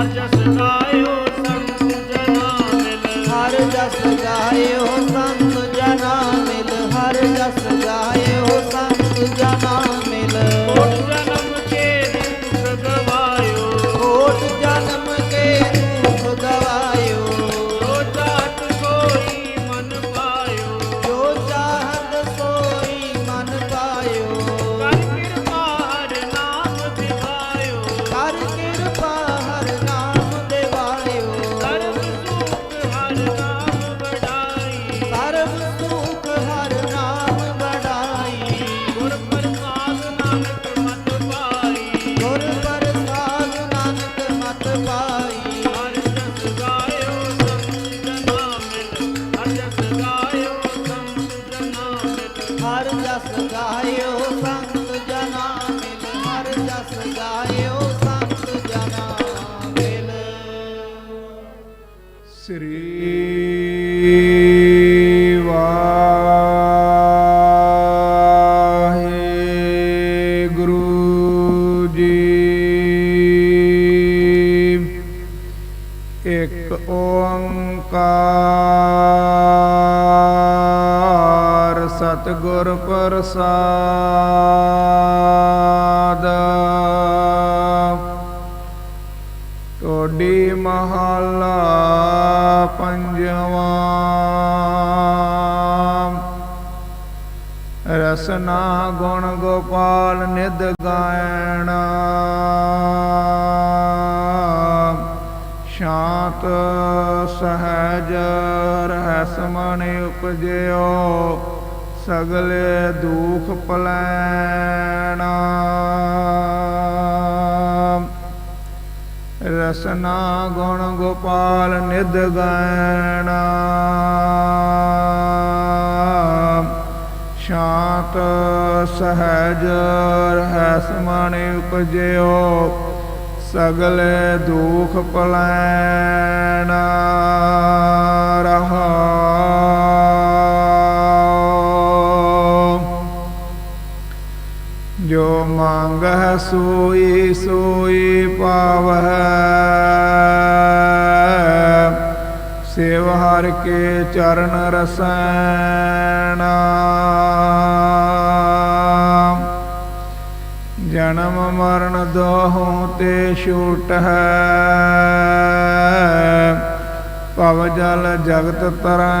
ਹਰ ਜਸ ਜਸ ਗਾਇਓ ਸੰਤ ਜਨਾ ਮਿਲ, ਹਰ ਜਸ ਗਾਇਓ ਸੰਤ ਜਨਾ ਮਿਲ। ਸ੍ਰੀ ਵਾਹਿਗੁਰੂ ਇੱਕ ਓੰਕਾਰ। ਸਤਿਗੁਰ ਪ੍ਰਸਾਦ। ਟੋਡੀ ਮਹਲਾ ਪੰਜਵਾਂ। ਰਸਨਾ ਗੁਣ ਗੋਪਾਲ ਨਿਦ ਗਾਇਣ। ਸ਼ਾਂਤ ਸਹਿਜ ਰਹਿਸ ਮਨ ਉਪਜਿਓ। ਸਗਲ ਦੁਖ ਪਲੈਣਾ। ਰਸਨਾ ਗੁਣ ਗੋਪਾਲ ਨਿਦ ਗਾਇਣਾ ਸ਼ਾਂਤ ਸਹਜ ਰਹਿਸ ਮਨ ਉਪਜਿਓ, ਸਗਲੇ ਦੁਖ ਪਲੈਣਾ। ਰਹਾ ਮੰਗਹਿ ਸੋਈ ਸੋਈ ਪਾਵਹਿ। ਸੇਵ ਹਰ ਕੇ ਚਰਨ ਰਸੈਣਾ। ਜਨਮ ਮਰਨ ਦੋਹੋਂ ਤੇ ਛੂਟ ਹੈ। ਭਵ ਜਲ ਜਗਤ ਤਰੈਣਾ।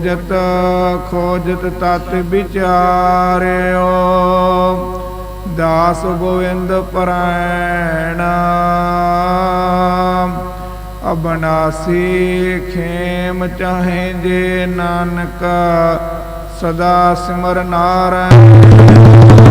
ਖੋਜਤ ਖੋਜਤ ਤਤ ਵਿਚਾਰਿਓ। ਦਾਸ ਗੋਵਿੰਦ ਪਰੈਣ ਅਬਨਾਸੀ ਖੇਮ ਚਾਹੇ ਜੇ ਨਾਨਕ, ਸਦਾ ਸਿਮਰ ਨਾਰਾਇਣ।